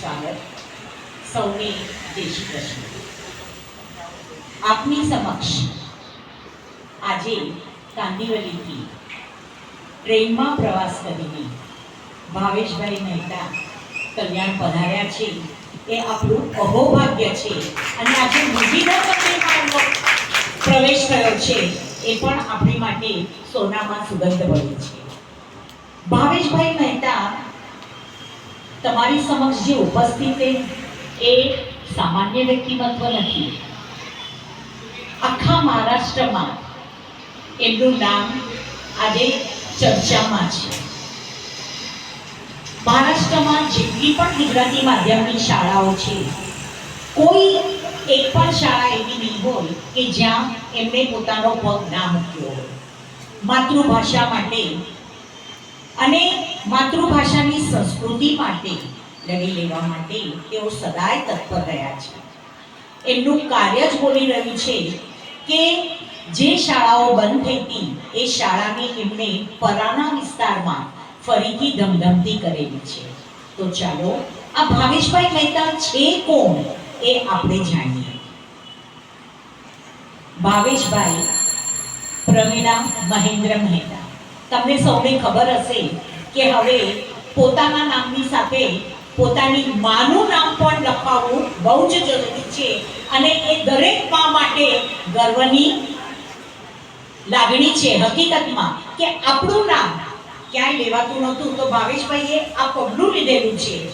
સ્વાગત સૌને જય શ્રી આપની સમક્ષ આજે કાંદીવલીથી ટ્રેનમાં પ્રવાસ કરીને ભાવેશભાઈ મહેતા કલ્યાણ પધાર્યા છે. એ આપણું અહોભાગ્ય છે. અને આજે મંદિરમાં પ્રવેશ થયો છે. એ પણ આપણી માટે સોનામાં સુગંધ બની છે. ભાવેશભાઈ મહેતા તમારી સમક્ષ જે ઉપસ્થિત એ સામાન્ય વ્યક્તિમત્વ નથી. આખા મહારાષ્ટ્રમાં એમનું નામ આજે ચર્ચામાં છે. મહારાષ્ટ્રમાં જેટલી પણ ગુજરાતી માધ્યમની શાળાઓ છે, કોઈ એક પણ શાળા એવી નહીં હોય કે જ્યાં એમણે પોતાનો પગ ના મૂક્યો હોય. માતૃભાષા માટે અને માતૃભાષાની સંસ્કૃતિ માટે, લડી લેવા માટે તેઓ સદાય તત્પર રહ્યા છે. એમનું કાર્ય જ બોલી રહ્યું છે કે જે શાળાઓ બંધ થઈ હતી એ શાળાને એમણે પરાના વિસ્તારમાં ફરીથી ધમધમતી કરેલી છે. તો ચાલો, આ ભાવેશભાઈ મહેતા છે કોણ એ આપણે જાણીએ. ભાવેશભાઈ, પ્રવીણા મહેન્દ્ર મહેતા. તમને સૌને ખબર હશે કે હવે પોતાના નામની સાથે પોતાની માનું નામ પણ લખાવવું બહુ જ જરૂરી છે અને એ દરેક મા માટે ગર્વની લાગણી છે હકીકતમાં કે આપણું નામ ક્યાંય લેવાતું નહોતું. તો ભાવેશભાઈએ આ પગલું લીધેલું છે.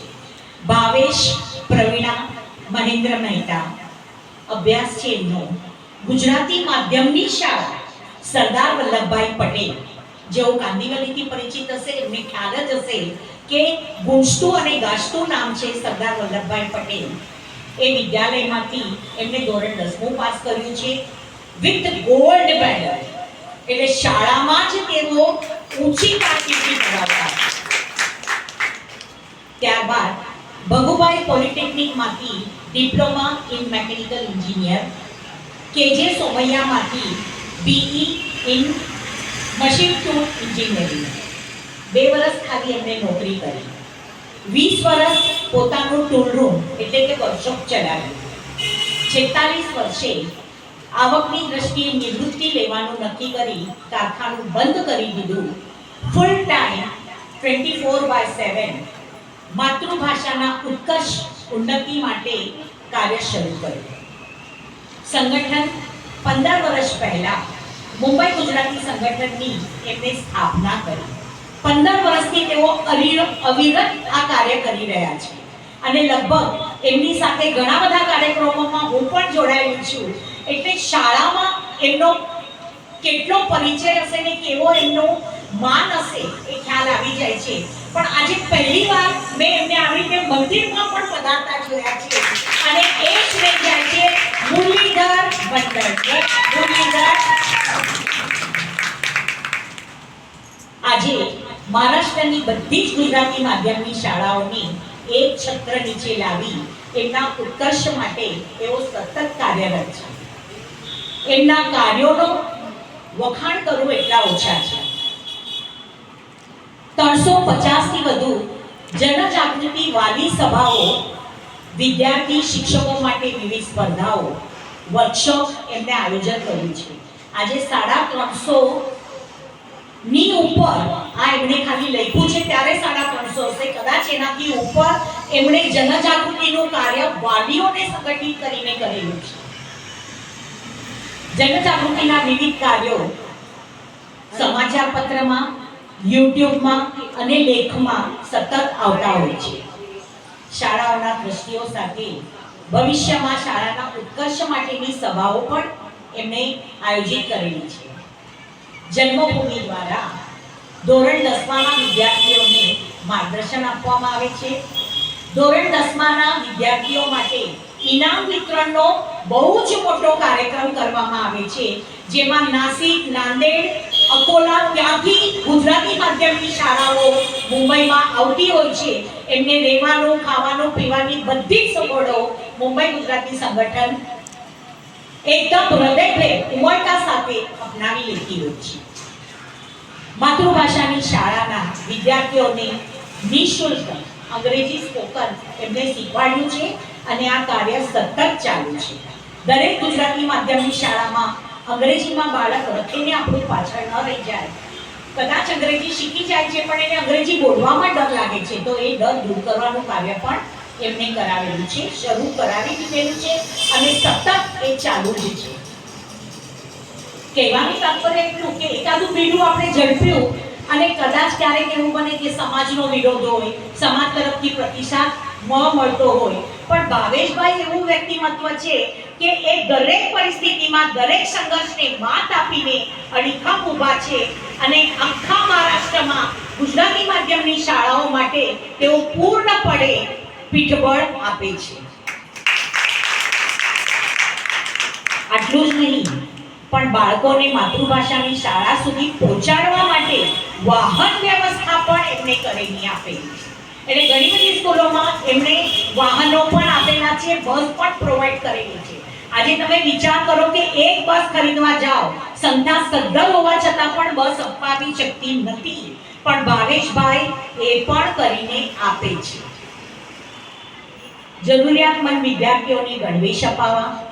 ભાવેશ પ્રવીણા મહેન્દ્ર મહેતા. અભ્યાસ છે એમનો. ગુજરાતી માધ્યમની શાળા સરદાર વલ્લભભાઈ પટેલ. જેઓ કાંદીવલીથી પરિચિત હશે, એમને ખ્યાલ જ હશે કે ગુંજતું અને ગાજતું નામ છે સરદાર વલ્લભભાઈ પટેલ. એ વિદ્યાલયમાંથી એમને ધોરણ દસમું પાસ કર્યું છે. વિથ ગોલ્ડ મેડલ એટલે શાળામાં જ તેઓ ઊંચી કારકિર્દી ધરાવતા ત્યારબાદ Bhagubhai પોલિટેકનિકમાંથી diploma in mechanical engineer KJ સોમૈયામાંથી BE in machine tool engineering. બે વર્ષ ખાલી એમણે નોકરી કરી. વીસ વર્ષ પોતાનું ટૂલ રૂમ એટલે કે વર્કશોપ ચલાવ્યું. છેતાલીસ વર્ષે આવકની દ્રષ્ટિએ નિવૃત્તિ લેવાનું નક્કી કરી કારખાનું બંધ કરી દીધું. Full time twenty four by seven માતૃભાષાના ઉત્કર્ષ ઉન્નતિ માટે કાર્ય શરૂ કર્યું. સંગઠન પંદર વર્ષ પહેલા મુંબઈ ગુજરાતી સંગઠનની એમણે સ્થાપના કરી. પંદર વર્ષથી તેઓ અવિરત આ કાર્ય કરી રહ્યા છે. અને લગભગ એમની સાથે ઘણા બધા કાર્યક્રમોમાં હું પણ જોડાયેલી છું. એટલે શાળામાં એમનો કેટલો પરિચય હશે ને કેવો એમનો માન હશે એ ખ્યાલ આવી જાય છે. પણ આજે પહેલી વાર મેં એમને આવી રીતે મંદિરમાં પણ પધારતા જોયા છે અને એ જ રહી જાય છે મુરલીધર મંડળ મુરલીધર આજે મહારાષ્ટ્રની બધી જ ગુજરાતી માધ્યમની શાળાઓને એક છત્ર નીચે લાવી એમના ઉત્કર્ષ માટે તેઓ સતત કાર્યરત છે. એમના કાર્યોનો વખાણ કરવું એટલા ઓછા છે. ત્રણસો પચાસથી વધુ જનજાગૃતિ વાલી સભાઓ વિદ્યાર્થી શિક્ષકો માટે વિવિધ સ્પર્ધાઓ, વર્કશોપ એમને આયોજન કર્યું છે. આજે સાડા ત્રણસો ની ઉપર આ એમણે ખાલી લખ્યું છે, ત્યારે સાડા ત્રણસો હશે. કદાચ એનાથી ઉપર એમણે જનજાગૃતિનું કાર્ય વાલીઓને સંગઠિત કરીને કરેલું છે. જનજાગૃતિના વિવિધ કાર્યો સમાચાર પત્રમાં યુટ્યુબમાં અને લેખમાં સતત આવતા હોય છે. શાળાઓના દ્રષ્ટિઓ સાથે ભવિષ્યમાં શાળાના ઉત્કર્ષ માટેની સભાઓ પણ એમણે આયોજિત કરેલી છે. જન્મભૂમિ દ્વારા ધોરણ દસમાના વિદ્યાર્થીઓને માર્ગદર્શન આપવામાં આવે છે. ધોરણ દસમાના વિદ્યાર્થીઓ માટે ઇનામ વિતરણનો બહુ જ મોટો કાર્યક્રમ કરવામાં આવે છે. જેમાં નાસિક, નાંદેડ, અકોલા ત્યાંથી ગુજરાતી માધ્યમની શાળાઓ મુંબઈમાં આવતી હોય છે. એમને રહેવાનું, ખાવાનું, પીવાની બધી જ સગવડો મુંબઈ ગુજરાતી સંગઠન એકદમ હૃદયભેર ઉમળકા સાથે અપનાવી લેતી હોય છે. માતૃભાષાની શાળાના વિદ્યાર્થીઓને નિઃશુલ્ક અંગ્રેજી સ્પોકન એમને શીખવાડ્યું છે અને આ કાર્ય સતત ચાલુ છે. દરેક ગુજરાતી માધ્યમની શાળામાં અંગ્રેજીમાં બાળક રખીને આપણું પાછળ ન રહી જાય. કદાચ અંગ્રેજી શીખી જાય છે, પણ એને અંગ્રેજી બોલવામાં ડર લાગે છે, તો એ ડર દૂર કરવાનું કાર્ય પણ એમને કરાવેલું છે, શરૂ કરાવી દીધેલું છે અને સતત એ ચાલુ જ છે. કહેવાની તાત્પર્ય એટલું કે એકાદું બીડું આપણે ઝડપ્યું અને કદાચ ક્યારેક એવું બને કે સમાજનો વિરોધ હોય, સમાજ તરફથી પ્રતિસાદ ન મળતો હોય. પણ ભાવેશભાઈ એવું વ્યક્તિમત્વ છે કે એ દરેક પરિસ્થિતિમાં દરેક સંઘર્ષને માત આપીને અડીખમ ઊભા છે અને આખા મહારાષ્ટ્રમાં ગુજરાતી માધ્યમની શાળાઓ માટે તેઓ પૂર્ણપણે પીઠબળ આપે છે. આટલું જ નહીં, પણ બાળકોને માતૃભાષાની શાળા સુધી પહોંચાડવા માટે વાહન વ્યવસ્થા પણ એમને કરેલી આપેલી છે એટલે ઘણી બધી સ્કૂલોમાં એમણે વાહનો પણ આપેલા છે, બસ પણ પ્રોવાઈડ કરેલી છે. આજે તમે વિચાર કરો કે એક બસ ખરીદવા જાઓ સંખ્યા સદ્ધર હોવા છતાં પણ બસ અપાવી શકતી નથી. પણ ભાવેશભાઈ એ પણ કરીને આપે છે. જરૂરિયાતમંદ વિદ્યાર્થીઓને ગણવેશ અપાવવા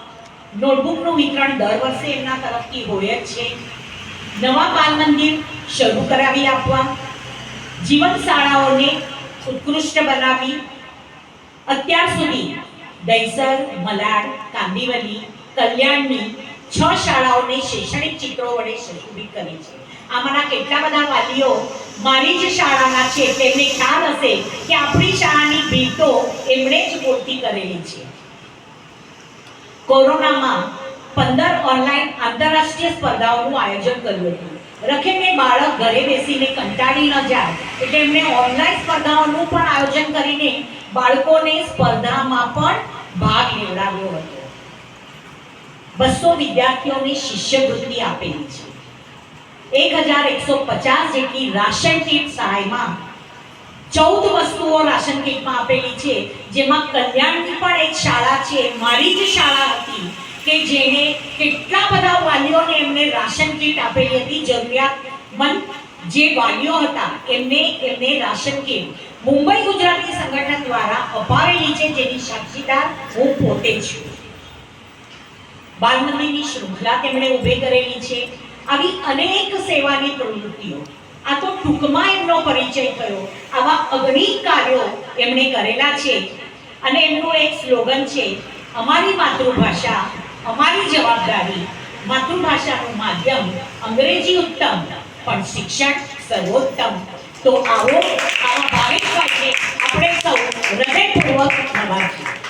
નોટબુકનું વિતરણ દર વર્ષે એમના તરફથી હોય જ છે. નવા બાલ મંદિર શરૂ કરાવી આપવા. જીવન શાળાઓને ઉત્કૃષ્ટ બનાવી. અત્યાર સુધી દહીસર મલાડ, કાંદીવલી, કલ્યાણની છ શાળાઓને શૈક્ષણિક ચિત્રો વડે સુશોભિત કરી છે. આમાંના કેટલા બધા વાલીઓ મારી જ શાળાના છે, તેમને ખ્યાલ હશે કે આપણી શાળાની ભીતો એમણે જ પૂરતી કરેલી છે. કોરોનામાં પંદર ઓનલાઈન આંતરરાષ્ટ્રીય સ્પર્ધાઓનું આયોજન કર્યું હતું. રખેને બાળક ઘરે બેસીને કંટાળી ન જાય, એટલે એમણે ઓનલાઈન સ્પર્ધાઓનું પણ આયોજન કરીને બાળકોને સ્પર્ધામાં પણ ભાગ લેવડાવ્યો હતો. બસો વિદ્યાર્થીઓને શિષ્યવૃત્તિ આપેલી છે. એક હજાર એકસો પચાસ જેટલી રાશન કીટ સહાયમાં ચૌદ વસ્તુઓ રાશન કીટમાં આપેલી છે. જેમાં કલ્યાણની પણ એક શાળા છે. મારી જ શાળા હતી કે જેને કેટલા બધા વાલીઓને એમને રાશન કીટ આપેલી હતી. જરૂરિયાતમંદ જે વાલીઓ હતા, એમને એમને રાશન કીટ. મુંબઈ ગુજરાતી સંગઠન દ્વારા અપાવેલી છે. જેની સાક્ષીદાર હું પોતે છું. બાલ શૃંખલા તેમણે ઊભી કરેલી છે. આવી અનેક સેવાની પ્રવૃત્તિઓ. આ તો ટૂંકમાં એમનો પરિચય થયો. આવા અગણિત કાર્યો એમણે કરેલા છે. અને એમનું એક સ્લોગન છે, અમારી માતૃભાષા, અમારી જવાબદારી, માતૃભાષાનું માધ્યમ, અંગ્રેજી ઉત્તમ, પણ શિક્ષણ સર્વોત્તમ. તો આવો, આવા ભાવિક આપણે સૌ હૃદયપૂર્વક નવાજીએ